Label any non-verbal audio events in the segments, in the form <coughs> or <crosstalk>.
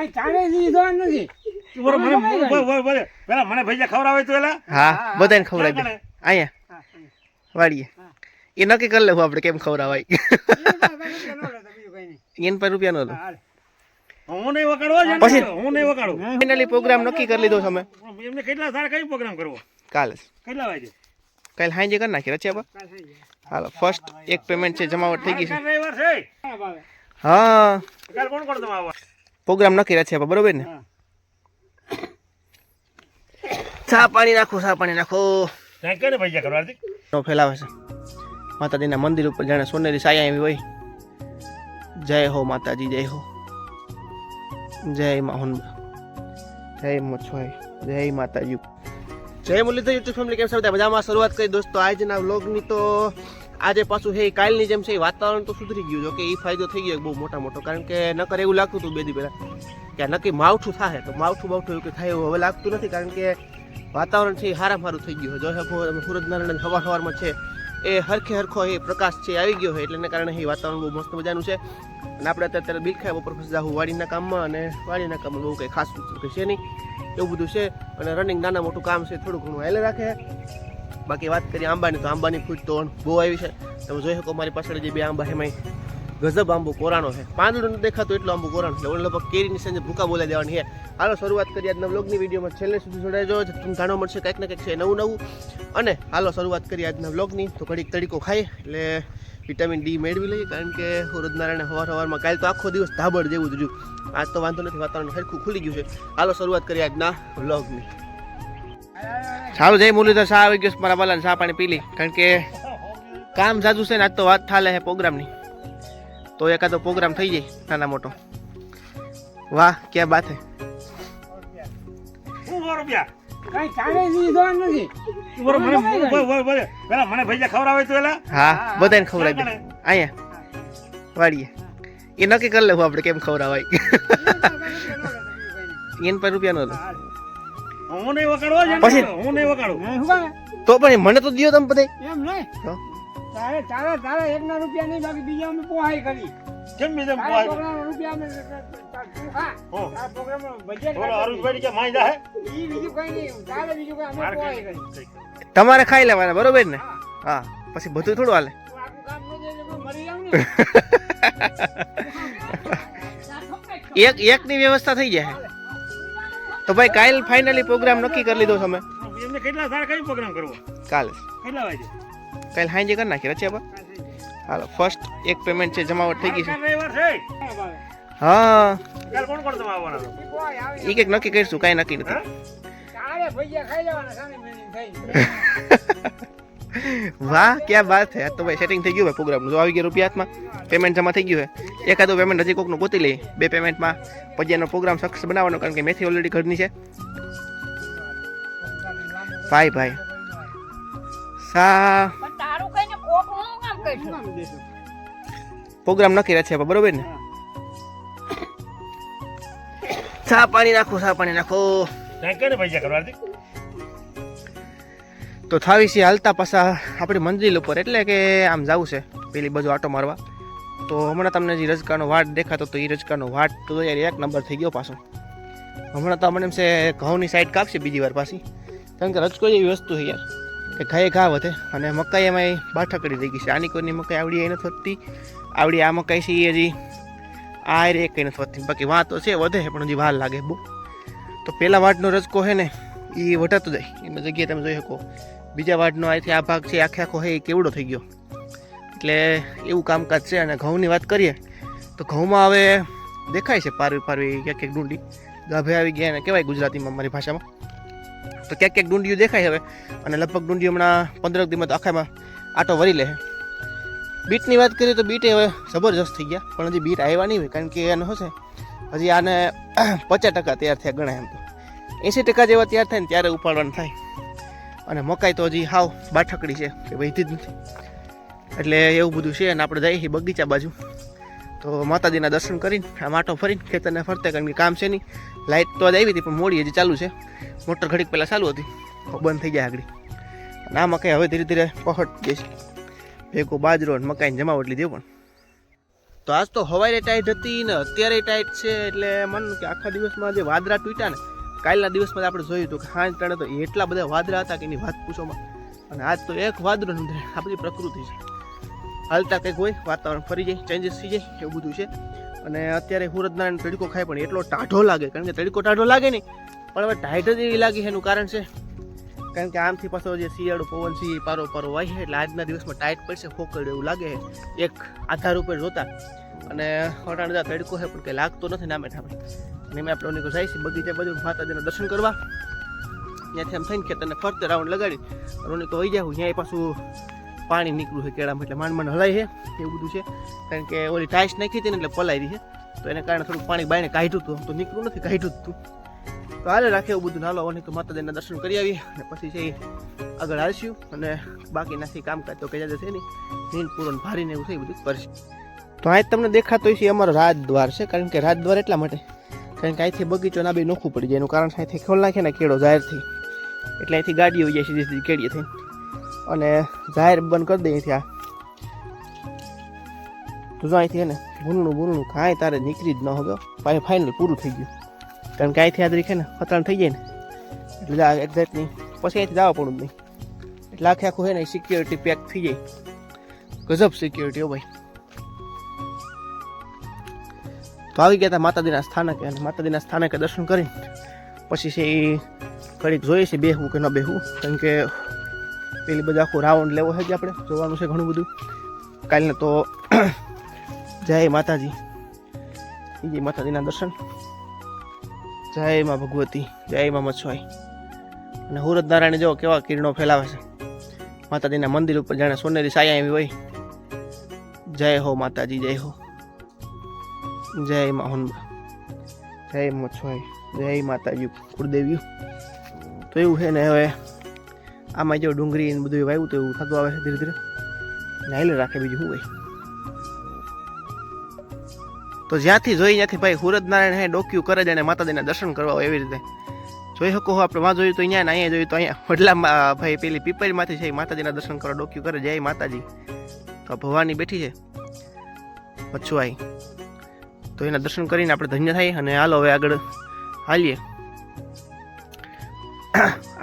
કઈ ચાલે દીધો નથી. પેલા મને ખવડાવે તો એલા હા બધાને ખવડાવી દે. અહીંયા. હા, એ નક્કી કરી લેવું આપણે કેમ ખવડાવાય. એને પર રૂપિયા નો લો. હા, નહીં વગાડવો પછી? હું નહીં વગાડું. ફાઇનલી પ્રોગ્રામ નક્કી કરી લીધો તમે એમને કેટલા સારા કઈ પ્રોગ્રામ કરવો? કાલે. કેટલા વાગે? કાલે હાંજે કરી નાખી રચ્યા બા. હાલો ફર્સ્ટ એક પેમેન્ટ છે જમાવટ થઈ ગઈ છે. હા, ભાવે. હા. કાલ કોણ કોણ તમે પ્રોગ્રામ નક્કી રાખ્યા બરોબર ને? સા પાણી નાખો સા પાણી નાખો. ફેલાવે છે. માતાજીના મંદિર ઉપર જાણે સોનેરી સાયા એવી હોય. જય હો માતાજી જય હો. જય માહુન જય મછવાઈ જય માતાજી. જય મુરલીધર યુટ્યુબ ફેમિલી કેમ છો બધા? મજામાં? શરૂઆત કરી દોસ્તો આજના વ્લોગની તો આજે પાછું હે, કાલની જેમ છે વાતાવરણ તો સુધરી ગયું. જો કે એ ફાયદો થઈ ગયો બહુ મોટા મોટો. કારણ કે નકર એવું લાગતું હતું બે દી પહેલાં કે નક્કી માવઠું થાય તો માવઠું બાવઠું એવું કે થાય એવું હવે લાગતું નથી કારણ કે વાતાવરણ છે એ હારામ સારું થઈ ગયું છે. જો તમે સૂરજનારાયણ હવા હવારમાં છે એ હરખે હરખો એ પ્રકાશ છે આવી ગયો છે. એટલે એને કારણે એ વાતાવરણ બહુ મસ્ત મજાનું છે. અને આપણે અત્યારે બિલખાય બિલ બપોર પછી જાહું વાડીના કામમાં અને વાડીના કામમાં બહુ કંઈ ખાસ કંઈ છે નહીં. એવું બધું છે. અને રનિંગ નાના મોટું કામ છે, થોડું ઘણું હાલે રાખે. બાકી વાત કરીએ આંબાની, તો આંબાની ફૂટ તો બહુ આવી છે. તમે જોઈ શકો મારી પાછળ જે બે આંબા એમાં ગજબ આંબો કોરાનો છે. પાંદડું દેખાતું એટલો આંબો કોરાનો છે. ઓલે લગભગ કેરીની સાંજે ભૂકા બોલાવી દેવાની છે. હાલો, શરૂઆત કરીએ આજના બ્લોગની વિડીયોમાં છેલ્લે સુધી જોડાજો તમને જાણવા મળશે કંઈક ને કંઈક છે નવું નવું. અને હાલો, શરૂઆત કરીએ આજના બ્લોગની તો ઘડીક તડીકો ખાઈ એટલે વિટામિન ડી મેળવી લઈએ. કારણ કે સૂરજનારાયણ હવાર હવારમાં કાલ તો આખો દિવસ ધાબળ જેવું જ આજ તો વાંધો નથી, વાતાવરણ સરખું ખુલી ગયું છે. હાલો, શરૂઆત કરીએ આજના બ્લોગની સારું જય મુરલીધર શાહ આવી ગયો મારા બાલાને શાહ પાણી પી લી કારણ કે કામ જાજુ છે ને આજ તો વાત થાલે છે પ્રોગ્રામની. તો એકાદો પ્રોગ્રામ થઈ જાય નાના મોટો. વાહ ક્યાં બાત હે. કઈ ચાલે નથી. મને બોલ પેલા મને તો એલા હા બધાને ખવડાવી દે. અહીંયા વાડીએ એ નક્કી કરી લેવું આપણે કેમ ખવડાવાય. એને પર રૂપિયા નો હા, હાલે. હું નહીં વગાડવો છે પછી? હું નહીં વગાડું. નહીં, શું કામે? તો પણ મને તો દિયો તમે બધે. એમ નહીં? તારે તારે રૂપિયા બાકી બીજા અમે પોહાઈ કરી. કેમ બીજે રૂપિયા અમે તમારે ખાઈ લેવાના બરોબર ને? હા. પછી બધું થોડું હાલે. ન ને. <laughs> એક એકની વ્યવસ્થા થઈ જાય. તો ભાઈ કાલ ફાઇનલી પ્રોગ્રામ નક્કી કરી લીધો તમે. અમે એમને કેટલા સારા કઈ પ્રોગ્રામ કરવો? કાલે. કેટલા વાગે? કાલ હાંજે કરી નાખી રચ્યા બા. હાલો ફર્સ્ટ એક પેમેન્ટ છે જમાવટ થઈ ગઈ છે. હા. કાલ કોણ કોણ તમે આવવાના છો? એ કંઈક નક્કી કરીશું કાંઈ નક્કી નથી. <laughs> <laughs> વાહ ક્યાં વાત છે? તો ભાઈ સેટિંગ થઈ ગયું હોય પ્રોગ્રામનું જો આવી ગયા રૂપિયા હાથમાં પેમેન્ટ જમા થઈ ગયું હોય. એકાદો પેમેન્ટ હજી કોકનું ગોતી લઈ બે પેમેન્ટમાં પછી એનો પ્રોગ્રામ સક્સેસ બનાવવાનો કારણ કે મેથી ઓલરેડી ઘરની છે. ભાઈ ભાઈ. સા પ્રોગ્રામ નક્કી રહે છે બરોબર ને? <coughs> સા પાણી નાખો સા પાણી નાખો. કરવા? તો થાવી છે હાલતા પાછા આપણી મંદિર ઉપર, એટલે કે આમ જવું છે, પેલી બાજુ આટો મારવા. તો હમણાં તમને જે રજકાનો વાટ દેખાતો તો એ રજકાનો વાટ તો યાર એક નંબર થઈ ગયો પાછો. હમણાં તો મને એમ છે, ઘઉંની સાઈડ કાપશે બીજી વાર પાછી. કારણ કે રજકો જેવી વસ્તુ છે યાર, કે ઘાએ ઘા વધે અને મકાઈ એમાં બાઠકડી થઈ ગઈ છે. આની કોઈની મકાઈ આવડી એ નથી વધતી આવડી આ મકાઈ છે એ હજી આ રે કંઈ નથી વધતી બાકી વાં તો છે, વધે, પણ હજી વાર લાગે બહુ. તો પહેલાં વાટનો રજકો છે ને એ વટાતો જાય. એમાં જગ્યાએ તમે જોઈ શકો. બીજા વાડનો અહીંથી આ ભાગ છે, આખે આખો હે, એ કેવડો થઈ ગયો. એટલે એવું કામકાજ છે અને ઘઉંની વાત કરીએ, તો ઘઉંમાં હવે દેખાય છે પારવી પારવી ક્યાંક ક્યાંક ડુંડી. ગાભે આવી ગયા ને કહેવાય ગુજરાતીમાં મારી ભાષામાં. તો ક્યાંક ક્યાંક ડુંડીઓ દેખાય હવે, અને લગભગ ડુંડીઓ હમણાં પંદર દિવસમાં તો આખામાં આટો વરી લે બીટની વાત કરીએ તો બીટ હવે જબરજસ્ત થઈ ગયા, પણ હજી બીટ આવ્યા નહીં હોય, કારણ કે એનો હશે હજી આને પચાસ ટકા તૈયાર થયા ગણાય એમ તો. એંસી ટકા જેવા તૈયાર થાય ને ત્યારે ઉપાડવાનું થાય. અને મકાઈ તો હજી હાવ બાઠકડી છે કે વહીતી જ નથી. એટલે એવું બધું છે અને આપણે જઈએ બગીચા બાજુ. તો માતાજીના દર્શન કરીને, આ માટો ફરીને ખેતરને ફરતે, કારણ કે કામ છે નહીં. લાઇટ તો જ આવી હતી, પણ મોડી હજી ચાલુ છે. મોટર ઘડીક પહેલાં ચાલુ હતી બંધ થઈ જાય આગળ. અને આ મકાઈ હવે ધીરે ધીરે પહોંચ જશે ભેગો બાજરો અને મકાઈને જમાવટ લીધી પણ. તો આજ તો હવાઈ ટાઈટ હતી ને અત્યારે ટાઈટ છે, એટલે મન કે આખા દિવસમાં જે વાદળા તૂટ્યા ને કાલના દિવસમાં આપણે જોયું હતું કે હાંજ ટાણે તો એટલા બધા વાદળા હતા કે એની વાત પૂછોમાં. અને આજ તો એક વાદળો નથી આ બધી પ્રકૃતિ છે. હાલતા કંઈક હોય, વાતાવરણ ફરી જાય ચેન્જીસ થઈ જાય, એવું બધું છે. અને અત્યારે સુરતનારાયણ તડકો ખાય પણ એટલો ટાઢો લાગે, કારણ કે તડકો ટાઢો લાગે નહીં. પણ હવે ટાઈટ જ એવી લાગી એનું કારણ છે. કારણ કે આમથી પાછો જે શિયાળો પવન છે પારો પારો વાય છે એટલે આજના દિવસમાં ટાઈટ પડશે ફોકડ એવું લાગે એક આધાર ઉપર જોતા. અને અટાણે તડકો છે, પણ કંઈ લાગતો નથી, નામે ઠામે અને એમાં આપણે ઓની જાય છે, બગીચા બાજુ માતાજીના દર્શન કરવા. ત્યાંથી આમ થઈને ખેતરને ફરતે રાઉન્ડ લગાડી. અને તો કહી જાઉં ત્યાં પાછું પાણી નીકળ્યું છે કેળામાં, એટલે માંડ માંડ હલાય છે, એવું બધું છે. કારણ કે ઓલી ટાઈસ નાખી હતી ને એટલે પલાઈ રહી છે. તો એને કારણે થોડું પાણી બાયને કાઢ્યું હતું તો નીકળ્યું નથી, કાઢ્યું હતું. તો હાલે, રાખે એવું બધું. નાલો ઓની તો માતાજીના દર્શન કરી આવીએ અને પછી છે આગળ હાલશું. અને બાકીનાથી કામકાજ તો કઈ છે નહીં. નીંદ પૂરો ભારીને એવું છે બધું કરશે તો આ તમને દેખાતો છે અમારો રાજદ્વાર છે, કારણ કે રાજદ્વાર એટલા માટે કારણ કે અહીંથી બગીચો ના બે નોખું પડી જાય. એનું કારણ અહીંથી ખોલ નાખે ને કેળો જાહેરથી. એટલે અહીંથી ગાડીઓ જાય સીધી સીધી કેડીએ થઈ અને જાહેર બંધ કરી દે અહીંથી આ. તો જો અહીંથી ને ભૂલનું ભૂલનું કાંઈ તારે નીકળી જ ન હવે પાછી ફાઇનલ પૂરું થઈ ગયું. કારણ કે અહીંથી આ દરીખે ને ખતરાણ થઈ જાય ને. એટલે આ એક્ઝેક્ટલી પછી અહીંથી જવા પડું જ નહીં. એટલે આખે આખું છે ને સિક્યોરિટી પેક થઈ જાય. ગજબ સિક્યોરિટી હો ભાઈ. આવી ગયા હતા માતાજીના સ્થાનકે અને માતાજીના સ્થાનકે દર્શન કરી પછી છે એ ઘડીક જોઈએ છે બેહવું કે ન બેહવું કારણ કે પેલી બધા આખું રાઉન્ડ લેવો છે કે આપણે? જોવાનું છે ઘણું બધું. કાલને તો <clears throat> જય માતાજી. જય માતાજીના દર્શન. જય માં ભગવતી. જય માં મચ્છવાઈ. અને હુરત નારાયણ જો કેવા કિરણો ફેલાવે છે. માતાજીના મંદિર ઉપર જાણે સોનેરી સાયા એવી હોય. જય હો માતાજી, જય હો. જય માહોન જય મચ્છવાઈ. જય માતાજી કુળદેવી તો એવું છે ને હવે આમાં જો ડુંગળી ને બધું વાવ્યું તો એવું થતું આવે છે ધીરે ધીરે. નાઈલે રાખે બીજું શું ભાઈ તો જ્યાંથી જોઈ ત્યાંથી ભાઈ હુરત નારાયણ હે ડોક્યુ કરે છે અને માતાજીના દર્શન કરવા હોય એવી રીતે. જોઈ શકો હો આપણે વાં જોયું તો અહીંયા અહીંયા જોયું તો અહીંયા. વડલામાં ભાઈ પેલી પીપળીમાંથી છે માતાજીના દર્શન કરવા ડોક્યુ કરે. જય માતાજી. તો ભવાની બેઠી છે. મચ્છુઆઈ તો એના દર્શન કરીને આપણે ધન્ય થાય અને હાલો હવે આગળ હાલીએ.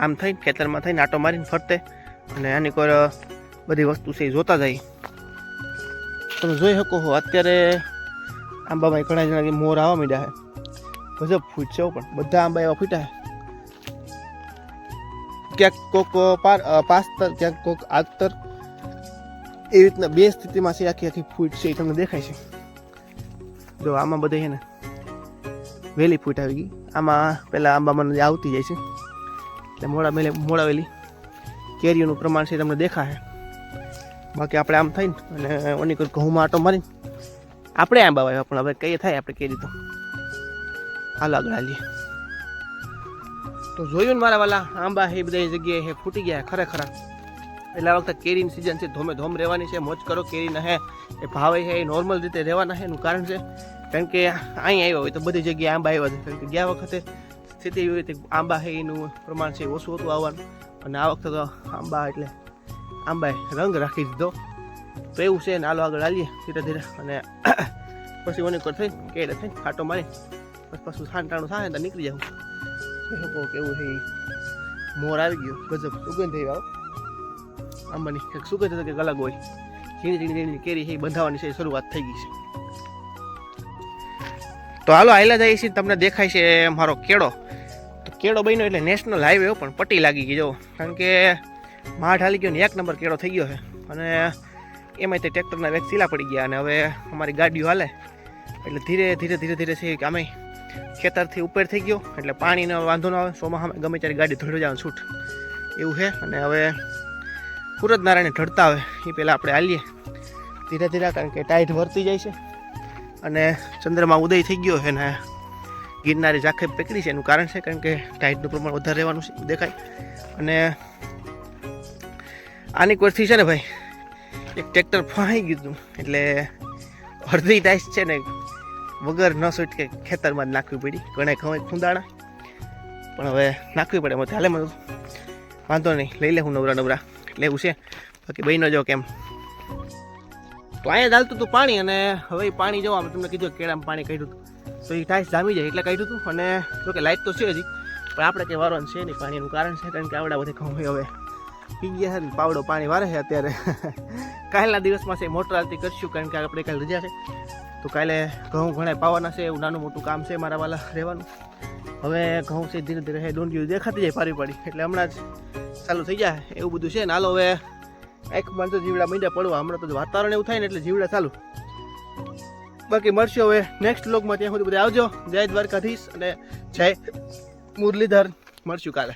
આમ થઈને ખેતરમાં થઈને આટો મારીને ફરતે અને આની કોઈ બધી વસ્તુ છે એ જોતા જાય. તમે જોઈ શકો હો, અત્યારે આંબામાં ઘણા જણા મોર આવવા માંડ્યા છે. ગજબ ફૂટ છે પણ, બધા આંબા એવા ફૂટ્યા છે. ક્યાંક કોક પાસ્તર, ક્યાંક કોક આગતર એ રીતના બે સ્થિતિમાં છે આખી આખી ફૂટ છે એ તમને દેખાય છે. જો આમાં બધે છે ને વહેલી ફૂટ આવી ગઈ. આમાં પહેલાં આંબામાં જે આવતી જાય છે. એટલે મોડા મેલે મોડા વહેલી કેરીઓનું પ્રમાણ છે તમને દેખાશે. બાકી આપણે આમ થઈને અને ઓની કોઈ ઘઉંમાં આટો મારીને આપણે આંબા વાવ્યા. પણ હવે કઈ થાય આપણે કેરી તો. હાલ આગળ હાલીએ. તો જોયું ને મારા વાલા, આંબા એ બધા જગ્યાએ ફૂટી ગયા ખરેખર. એટલે આ વખતે કેરીની સિઝન છે ધોમે ધોમ રહેવાની છે, મોજ કરો કેરીના હે એ ભાવે છે, એ નોર્મલ રીતે રહેવાના છે, એનું કારણ છે, કારણ કે અહીં આવ્યા હોય તો બધી જગ્યાએ આંબા આવ્યા છે. કારણ કે ગયા વખતે સ્થિતિ એવી હતી આંબા છે, એનું પ્રમાણ છે, ઓછું હતું આવવાનું. અને આ વખતે તો આંબા એટલે આંબાએ રંગ રાખી દીધો. તો એવું છે ને હાલો આગળ હાલીએ ધીરે ધીરે. અને <coughs> પછી મને કોઈ થઈ કેડે થઈ, ખાટો મારી. પછી પાછું ઠાંટાણું થાય તો નીકળી જાઉં. કેવું છે મોર આવી ગયો, ગજબ સુગંધ થઈ આવો. આંબાની કંઈક સુગંધ તો કે અલગ હોય. ઝીણી ઝીણી ઝીણી કેરી છે, એ બંધાવાની છે શરૂઆત થઈ ગઈ છે. તો હાલો આયલા જાય છે, તમને દેખાય છે મારો કેળો. તો કેળો બન્યો એટલે નેશનલ હાઈવે પણ પટ્ટી લાગી ગઈ જો કારણ કે માઠ હાલી ગયો ને એક નંબર કેળો થઈ ગયો છે. અને એમાંય તે ટ્રેક્ટરના વેગ સીલા પડી ગયા અને હવે અમારી ગાડીઓ હાલે. એટલે ધીરે ધીરે ધીરે ધીરે છે કે અમે ખેતરથી ઉપર થઈ ગયો. એટલે પાણીનો વાંધો ન આવે, સોમાં ગમે ત્યારે ગાડી ધોઈ જવાનું છૂટ. એવું છે. અને હવે સુરત નારાયણ ઢળતા આવે, એ પહેલાં આપણે હાલીએ. ધીરે ધીરે, કારણ કે ટાઈટ વર્તી જાય છે. અને ચંદ્રમાં ઉદય થઈ ગયો છે ને ગિરનારી ઝાંખે પકડી છે, એનું કારણ છે કારણ કે ટાઈટનું પ્રમાણ વધારે રહેવાનું છે દેખાય. અને આની કોરથી છે ને ભાઈ, એક ટ્રેક્ટર ફાઈ ગયું હતું, એટલે અડધી ટાઈસ છે ને વગર ન છૂટકે ખેતરમાં જ નાખવી પડી, ઘણા ખવાય ખૂંદાણા. પણ હવે નાખવી પડે મત હાલે મને વાંધો નહીં, લઈ લે હું નવરા નવરા. એટલે એવું છે. બાકી બહેનો જો કેમ. તો અહીંયા ચાલતું હતું પાણી અને હવે પાણી જોવા અમે તમને કીધું કેળામાં પાણી કાઢ્યું હતું. તો એ ટાઈસ જામી જાય એટલે કાઢ્યું હતું અને જો કે લાઇટ તો છે હજી, પણ આપણે કંઈ વારવાનું છે નહીં. પાણીનું કારણ છે કારણ કે આવડા બધે ઘઉં હવે પી ગયા છે પાવડો પાણી વારે છે અત્યારે. <laughs> કાલના દિવસમાં છે, મોટર આરતી કરશું કારણ કે આપણે કાલે રજા છે. તો કાલે ઘઉં ઘણા પાવાના છે, એવું નાનું મોટું કામ છે મારા વાલા રહેવાનું. હવે ઘઉં છે, ધીરે ધીરે ડોંડિયું દેખાતી જાય પારી પાડી. એટલે હમણાં જ ચાલુ થઈ જાય, એવું બધું છે ને. હાલો હવે એક મન તો જીવડા મીંડા પડવા. હમણાં તો વાતાવરણ એવું થાય ને એટલે જીવડા ચાલુ. બાકી મળશું હવે નેક્સ્ટ બ્લોગમાં ત્યાં સુધી બધા આવજો. જય દ્વારકાધીશ અને જય મુરલીધર. મળશું કાલે.